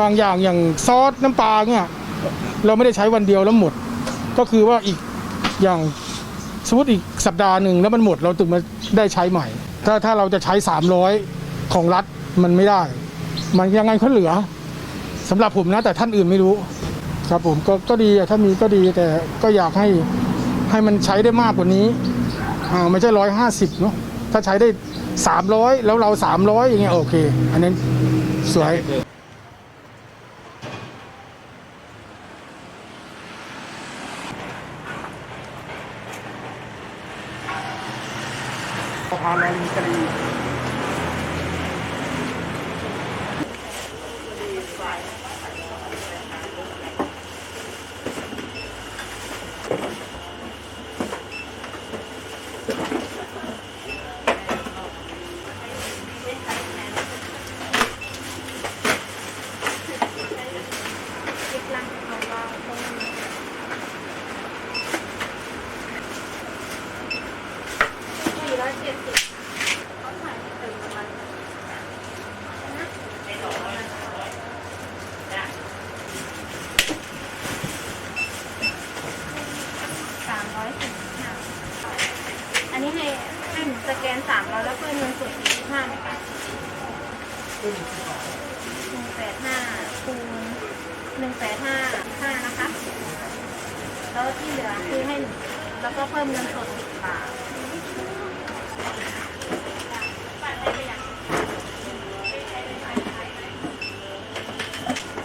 บางอย่างอย่างซอสน้ำปลาเนี่ยเราไม่ได้ใช้วันเดียวแล้วหมด ก็คือว่าอีกอย่างสมมติอีกสัปดาห์หนึ่งแล้วมันหมดเราถึงมาได้ใช้ใหม่ ถ้าถ้าเราจะใช้ 300 ของรัฐมันไม่ได้ มันยังไงเขาเหลือสำหรับผมนะแต่ท่านอื่นไม่รู้ ครับผมก็ก็ดีถ้ามีก็ดีแต่ก็อยากให้ให้มันใช้ได้มากกว่านี้อ่าไม่ใช่ร้อยห้าสิบเนาะถ้าใช้ได้สามร้อยแล้วเราสามร้อยอย่างเงี้ยโอเค อันนั้นสวย สะพานลอยมีคดีสามร้อยสิบห้าอันนี้ให้ให้หนู สแกนสามร้อยแล้วเพิ่มเงินสดสี่สิบห้าไหมคะหนึ่งแปดห้าคูณหนึ่งแปดห้าห้านะคะ แล้วที่เหลือคือให้ แล้วก็เพิ่มเงินสดสิบบาท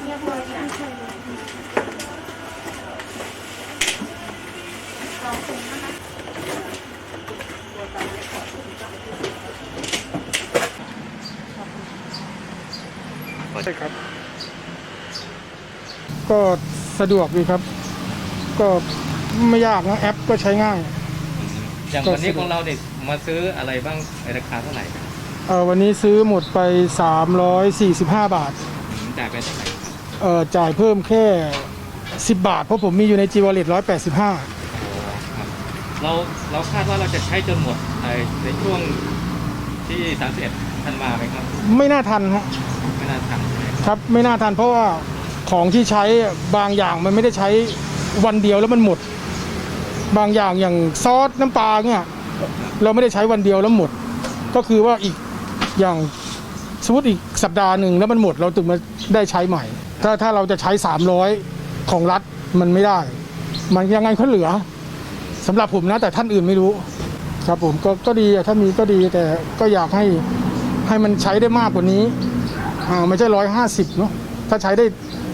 เรียบร้อยจ้ะสองถุงนะคะ ใช่ครับ ก็สะดวกดีครับ ก็ไม่ยากนะแอปก็ใช้ง่าย อย่างวันนี้ของเราเนี่ยมาซื้ออะไรบ้างในราคาเท่าไหร่ครับเออวันนี้ซื้อหมดไป 345 บาท อืมจ่ายไปเท่าไหร่เออจ่ายเพิ่มแค่ 10 บาท เพราะผมมีอยู่ใน G Wallet 185โอ้ครับเราเราคาดว่าเราจะใช้จนหมดในในช่วงที่ 31ธันวาไหมครับ ไม่น่าทันฮะไม่ น่าทันครับไม่น่าทันเพราะว่าของที่ใช้บางอย่างมันไม่ได้ใช้วันเดียวแล้วมันหมด บางอย่างอย่างซอสน้ำปลาเนี่ยเราไม่ได้ใช้วันเดียวแล้วหมด ก็คือว่าอีกอย่างสมมติอีกสัปดาห์หนึ่งแล้วมันหมดเราถึงมาได้ใช้ใหม่ ถ้าถ้าเราจะใช้ 300 ของรัฐมันไม่ได้ มันยังไงเขาเหลือสำหรับผมนะแต่ท่านอื่นไม่รู้ ครับผมก็ก็ดีถ้ามีก็ดีแต่ก็อยากให้ให้มันใช้ได้มากกว่านี้ อ่าไม่ใช่ร้อยห้าสิบเนาะถ้าใช้ได้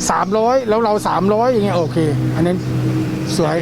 สามร้อยแล้วเราสามร้อยอย่างเงี้ยโอเค อันนั้นสวย